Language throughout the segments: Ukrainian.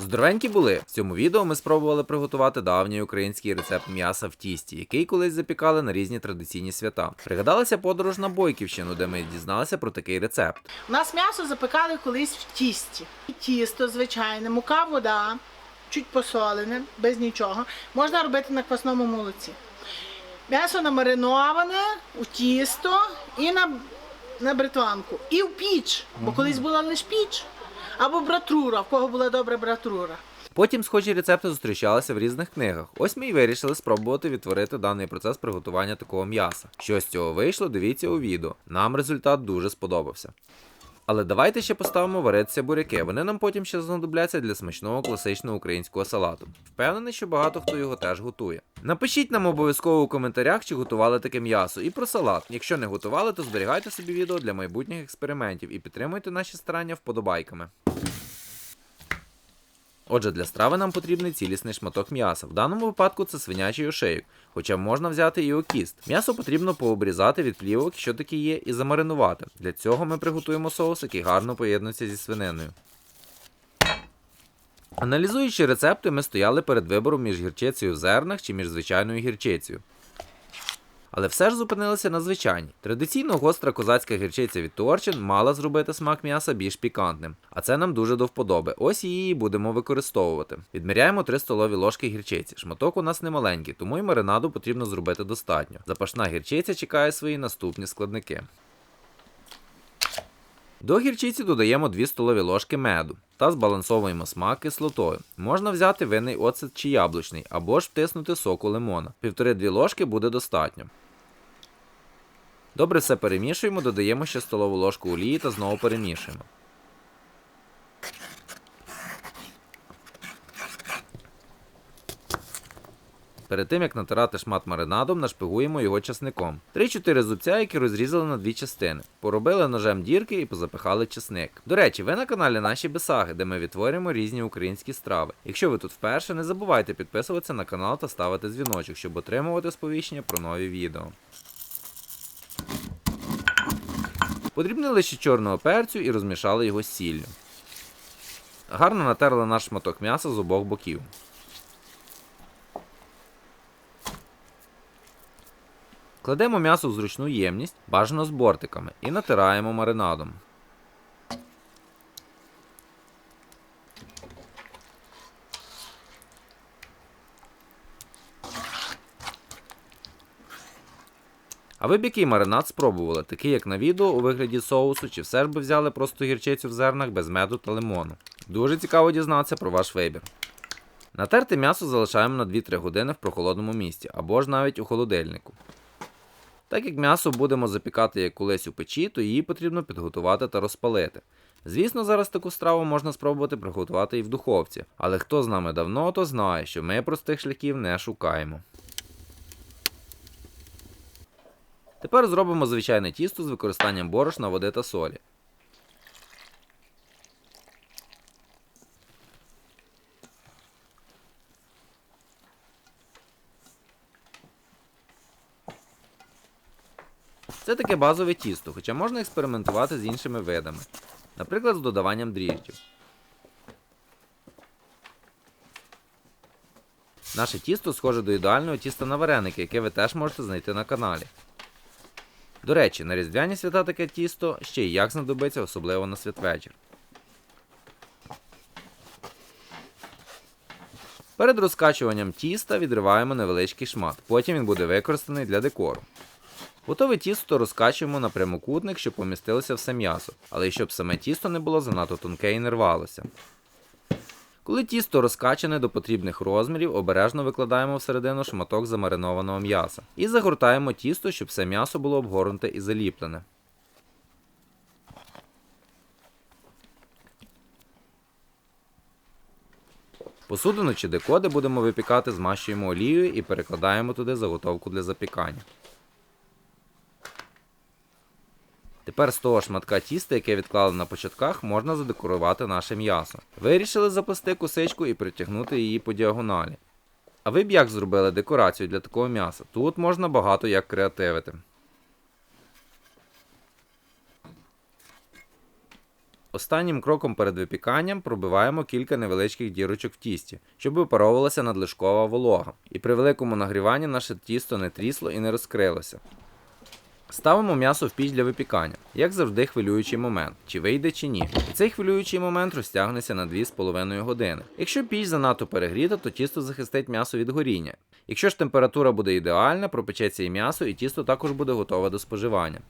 Здоровенькі були! В цьому відео ми спробували приготувати давній український рецепт м'яса в тісті, який колись запікали на різні традиційні свята. Пригадалася подорож на Бойківщину, де ми дізналися про такий рецепт. У нас м'ясо запекали колись в тісті. Тісто звичайне, мука, вода, чуть посолене, без нічого. Можна робити на квасному молоці. М'ясо намариноване у тісто і на, на бритванку. І в піч, бо колись була лише піч. Або братрура, в кого була добра братрура. Потім схожі рецепти зустрічалися в різних книгах. Ось ми й вирішили спробувати відтворити даний процес приготування такого м'яса. Що з цього вийшло, дивіться у відео. Нам результат дуже сподобався. Але давайте ще поставимо варитися буряки. Вони нам потім ще знадобляться для смачного класичного українського салату. Впевнений, що багато хто його теж готує. Напишіть нам обов'язково у коментарях, чи готували таке м'ясо, і про салат. Якщо не готували, то зберігайте собі відео для майбутніх експериментів і підтримуйте наші старання вподобайками. Отже, для страви нам потрібний цілісний шматок м'яса. В даному випадку це свинячий ошейок, хоча можна взяти і окіст. М'ясо потрібно пообрізати від плівок, що такі є, і замаринувати. Для цього ми приготуємо соус, який гарно поєднується зі свининою. Аналізуючи рецепти, ми стояли перед вибором між гірчицею в зернах чи між звичайною гірчицею. Але все ж зупинилися на звичайній. Традиційно гостра козацька гірчиця від Торчин мала зробити смак м'яса більш пікантним, а це нам дуже до вподоби. Ось її будемо використовувати. Відміряємо 3 столові ложки гірчиці. Шматок у нас не маленький, тому й маринаду потрібно зробити достатньо. Запашна гірчиця чекає свої наступні складники. До гірчиці додаємо 2 столові ложки меду та збалансовуємо смак кислотою. Можна взяти винний оцет чи яблучний, або ж втиснути соку лимона. 1,5-2 ложки буде достатньо. Добре все перемішуємо, додаємо ще столову ложку олії та знову перемішуємо. Перед тим як натирати шмат маринадом, нашпигуємо його часником. 3-4 зубця, які розрізали на дві частини. Поробили ножем дірки і позапихали часник. До речі, ви на каналі Наші Бесаги, де ми відтворюємо різні українські страви. Якщо ви тут вперше, не забувайте підписуватися на канал та ставити дзвіночок, щоб отримувати сповіщення про нові відео. Подрібнили ще чорного перцю і розмішали його з сіллю. Гарно натерли наш шматок м'яса з обох боків. Кладемо м'ясо в зручну ємність, бажано з бортиками, і натираємо маринадом. А ви б який маринад спробували, такий як на відео у вигляді соусу, чи все ж би взяли просто гірчицю в зернах без меду та лимону? Дуже цікаво дізнатися про ваш вибір. Натерте м'ясо залишаємо на 2-3 години в прохолодному місці або ж навіть у холодильнику. Так як м'ясо будемо запікати як колись у печі, то її потрібно підготувати та розпалити. Звісно, зараз таку страву можна спробувати приготувати і в духовці, але хто з нами давно, то знає, що ми простих шляхів не шукаємо. Тепер зробимо звичайне тісто з використанням борошна, води та солі. Це таке базове тісто, хоча можна експериментувати з іншими видами, наприклад, з додаванням дріжджів. Наше тісто схоже до ідеального тіста на вареники, яке ви теж можете знайти на каналі. До речі, на різдвяні свята таке тісто ще й як знадобиться, особливо на святвечір. Перед розкачуванням тіста відриваємо невеличкий шмат, потім він буде використаний для декору. Готове тісто розкачуємо на прямокутник, щоб помістилося все м'ясо, але й щоб саме тісто не було занадто тонке і не рвалося. Коли тісто розкачане до потрібних розмірів, обережно викладаємо всередину шматок замаринованого м'яса і загортаємо тісто, щоб все м'ясо було обгорнуте і заліплене. Посудину чи декоди будемо випікати, змащуємо олією і перекладаємо туди заготовку для запікання. Тепер з того шматка тіста, яке відклали на початках, можна задекорувати наше м'ясо. Вирішили заплести косичку і притягнути її по діагоналі. А ви б як зробили декорацію для такого м'яса? Тут можна багато як креативити. Останнім кроком перед випіканням пробиваємо кілька невеличких дірочок в тісті, щоб випаровувалася надлишкова волога. І при великому нагріванні наше тісто не трісло і не розкрилося. Ставимо м'ясо в піч для випікання, як завжди, хвилюючий момент, чи вийде чи ні. І цей хвилюючий момент розтягнеться на 2,5 години. Якщо піч занадто перегріта, то тісто захистить м'ясо від горіння. Якщо ж температура буде ідеальна, пропечеться і м'ясо, і тісто також буде готове до споживання.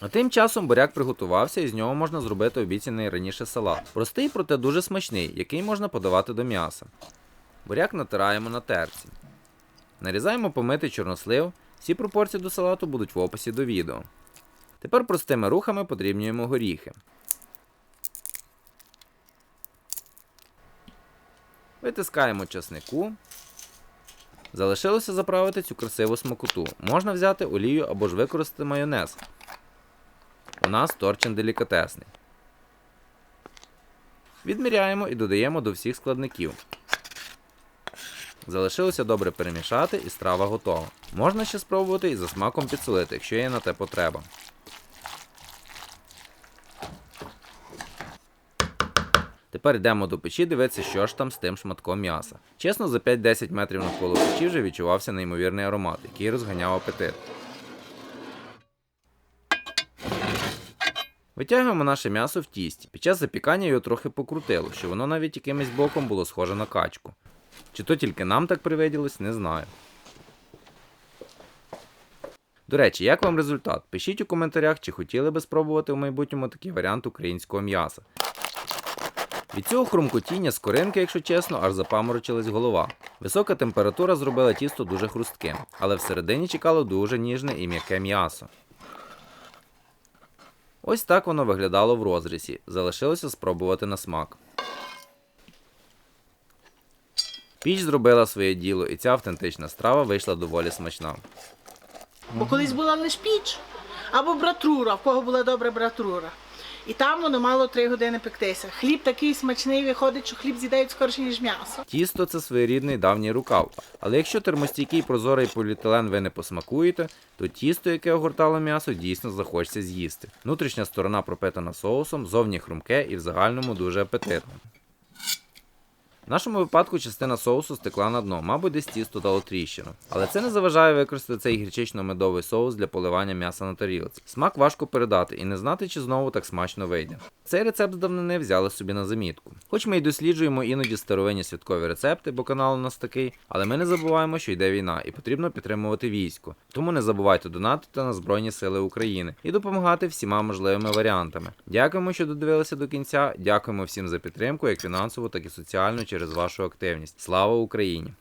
А тим часом буряк приготувався і з нього можна зробити обіцяний раніше салат. Простий, проте дуже смачний, який можна подавати до м'яса. Буряк натираємо на терці. Нарізаємо помитий чорнослив. Всі пропорції до салату будуть в описі до відео. Тепер простими рухами подрібнюємо горіхи. Витискаємо часнику. Залишилося заправити цю красиву смакоту. Можна взяти олію або ж використати майонез. У нас торчин делікатесний. Відміряємо і додаємо до всіх складників. Залишилося добре перемішати і страва готова. Можна ще спробувати і за смаком підсолити, якщо є на те потреба. Тепер йдемо до печі дивитися, що ж там з тим шматком м'яса. Чесно, за 5-10 метрів навколо печі вже відчувався неймовірний аромат, який розганяв апетит. Витягуємо наше м'ясо в тісті. Під час запікання його трохи покрутило, що воно навіть якимось боком було схоже на качку. Чи то тільки нам так привиділось, не знаю. До речі, як вам результат? Пишіть у коментарях, чи хотіли би спробувати в майбутньому такий варіант українського м'яса. Від цього хрумкотіння з коринки, якщо чесно, аж запаморочилась голова. Висока температура зробила тісто дуже хрустким, але всередині чекало дуже ніжне і м'яке м'ясо. Ось так воно виглядало в розрізі. Залишилося спробувати на смак. Піч зробила своє діло, і ця автентична страва вийшла доволі смачна. Бо колись була лише піч або братрура, в кого була добра братрура. І там воно мало 3 години пектися. Хліб такий смачний виходить, що хліб з'їдають скорше, ніж м'ясо. Тісто це своєрідний давній рукав. Але якщо термостійкий прозорий поліетилен ви не посмакуєте, то тісто, яке огортало м'ясо, дійсно захочеться з'їсти. Внутрішня сторона пропитана соусом, зовні хрумке і в загальному дуже апетитне. В нашому випадку частина соусу стекла на дно, мабуть, десь тісто дало тріщину. Але це не заважає використати цей гірчично-медовий соус для поливання м'яса на тарілці. Смак важко передати і не знати, чи знову так смачно вийде. Цей рецепт з давнини взяли собі на замітку. Хоч ми й досліджуємо іноді старовинні святкові рецепти, бо канал у нас такий, але ми не забуваємо, що йде війна, і потрібно підтримувати військо. Тому не забувайте донатити на Збройні Сили України і допомагати всіма можливими варіантами. Дякуємо, що додивилися до кінця. Дякуємо всім за підтримку, як фінансову, так і соціальну через вашу активність. Слава Україні!